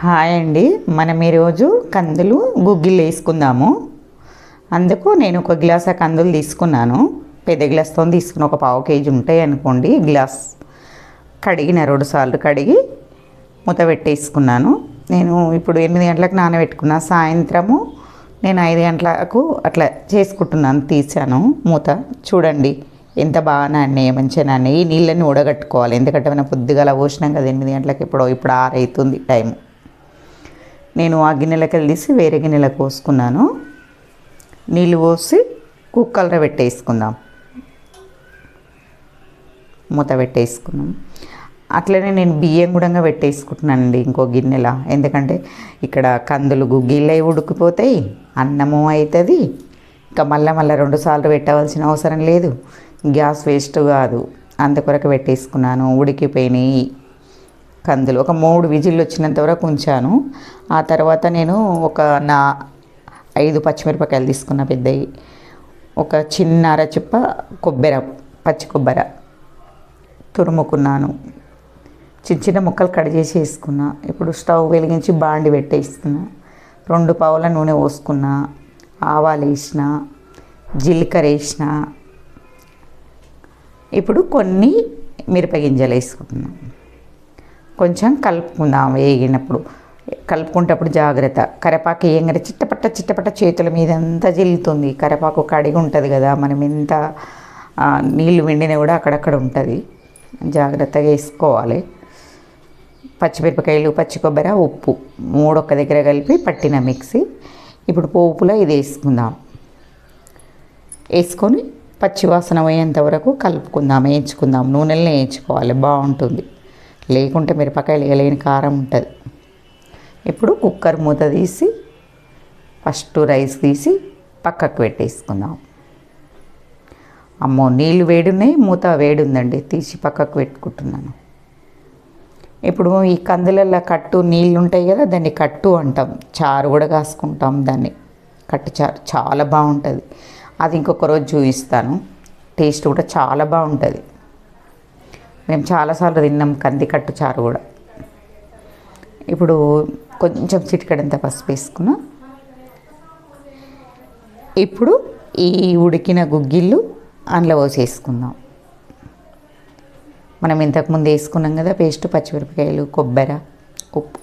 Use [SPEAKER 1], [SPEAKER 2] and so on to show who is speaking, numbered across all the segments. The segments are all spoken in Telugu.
[SPEAKER 1] హాయ్ అండి. మనం ఈరోజు కందులు గుగ్గిళ్ళు వేసుకుందాము. అందుకు నేను ఒక గ్లాస్ కందులు తీసుకున్నాను. పెద్ద గ్లాస్తో తీసుకున్న ఒక పావు కేజీ ఉంటాయి అనుకోండి. గ్లాస్ కడిగిన రెండు సార్లు కడిగి మూత పెట్టేసుకున్నాను. నేను ఇప్పుడు ఎనిమిది గంటలకు నానబెట్టుకున్నా. సాయంత్రము నేను ఐదు గంటలకు అట్లా చేసుకుంటున్నాను. తీసాను మూత. చూడండి ఎంత బాగా నాన్నాయి మంచిగా నాన్నాయి ఈ నీళ్ళని ఉడగట్టుకోవాలి ఎందుకంటే మనం పొద్దుగాల పోసినాం కదా ఎనిమిది గంటలకు ఇప్పుడు ఇప్పుడు ఆరైతుంది టైం నేను ఆ గిన్నెలకి తీసి వేరే గిన్నెలకు పోసుకున్నాను. నీళ్ళు పోసి కుక్కలర పెట్టేసుకుందాం. మూత పెట్టేసుకున్నాం. అట్లనే నేను బియ్యం కూడా పెట్టేసుకుంటున్నానండి ఇంకో గిన్నెలా. ఎందుకంటే ఇక్కడ కందులు గుగ్గిళ్ళై ఉడికిపోతాయి అన్నము అవుతుంది ఇంకా మళ్ళీ మళ్ళీ రెండు సార్లు పెట్టవలసిన అవసరం లేదు. గ్యాస్ వేస్ట్ కాదు. అందుకొరకు పెట్టేసుకున్నాను. ఉడికిపోయినాయి. కందులు. ఒక మూడు విజిల్లు వచ్చినంత వరకు ఉంచాను. ఆ తర్వాత నేను ఒక నా ఐదు పచ్చిమిరపకాయలు తీసుకున్న పెద్దవి ఒక చిన్న అరచిప్ప కొబ్బరి పచ్చి కొబ్బర తురుముకున్నాను. చిన్న చిన్న ముక్కలు కట్ చేసి వేసుకున్నా. ఇప్పుడు స్టవ్ వెలిగించి బాండి పెట్టేస్తున్నా. రెండు పావుల నూనె పోసుకున్నా. ఆవాలు వేసిన. జీలకర్ర వేసిన. ఇప్పుడు కొన్ని మిరపగింజలు వేసుకుంటున్నాను కొంచెం కలుపుకుందాం వేగినప్పుడు. కలుపుకుంటప్పుడు జాగ్రత్త. కరివేపాకు వేయంగానే చిట్టపట్ట చిట్టపట్ట చేతుల మీద అంతా జల్లుతుంది. కరివేపాకు కడిగి ఉంటుంది కదా మనం ఎంత నీళ్ళు వెండినా కూడా అక్కడక్కడ ఉంటుంది. జాగ్రత్తగా వేసుకోవాలి. పచ్చిమిరపకాయలు పచ్చి కొబ్బరి ఉప్పు మూడు ఒక్క దగ్గర కలిపి పట్టిన మిక్సీ. ఇప్పుడు పోపులో ఇది వేసుకుందాం. వేసుకొని పచ్చివాసన పోయేంత వరకు కలుపుకుందాం వేయించుకుందాం. నూనెలనే వేయించుకోవాలి బాగుంటుంది. లేకుంటే మిరపకాయలు వేయలేని కారం ఉంటుంది. ఇప్పుడు కుక్కర్ మూత తీసి ఫస్ట్ రైస్ తీసి పక్కకు పెట్టేసుకుందాం. అమ్మో నీళ్ళు వేడున్నాయి మూత వేడుందండి తీసి పక్కకు పెట్టుకుంటున్నాను. ఇప్పుడు ఈ కందులలో కట్టు నీళ్ళు ఉంటాయి కదా దాన్ని కట్టు అంటాం. చారు కూడా కాసుకుంటాం దాన్ని. కట్టు చారు చాలా బాగుంటుంది. అది ఇంకొక రోజు చూపిస్తాను. టేస్ట్ కూడా చాలా బాగుంటుంది. మేము చాలాసార్లు తిన్నాం కందికట్టు చారు కూడా. ఇప్పుడు కొంచెం చిటికడంత పసుపు వేసుకున్నాం. ఇప్పుడు ఈ ఉడికిన గుగ్గిళ్ళు అందులో పోసేసుకుందాం. మనం ఇంతకుముందు వేసుకున్నాం కదా పేస్ట్ పచ్చిమిరపకాయలు కొబ్బరి ఉప్పు.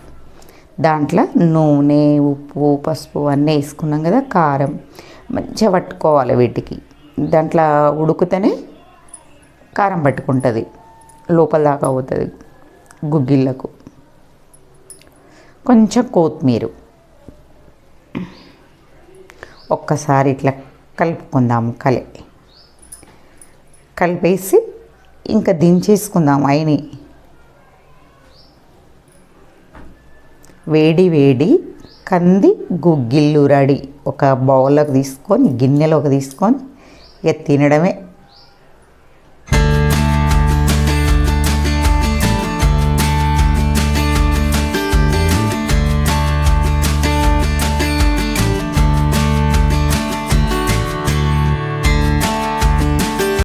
[SPEAKER 1] దాంట్లో నూనె ఉప్పు పసుపు అన్నీ వేసుకున్నాం కదా కారం. మంచిగా పట్టుకోవాలి వీటికి. దాంట్లో ఉడుకుతేనే కారం పట్టుకుంటుంది. లోపల దాకా పోతుంది గుగ్గిళ్ళకు. కొంచెం కొత్తిమీర. ఒక్కసారి ఇట్లా కలుపుకుందాం కలి. కలిపేసి ఇంకా దించేసుకుందాం అయిని. వేడి వేడి కంది గుగ్గిళ్ళు రెడీ. ఒక బౌల్లోకి తీసుకొని గిన్నెలోకి తీసుకొని ఇక తినడమే.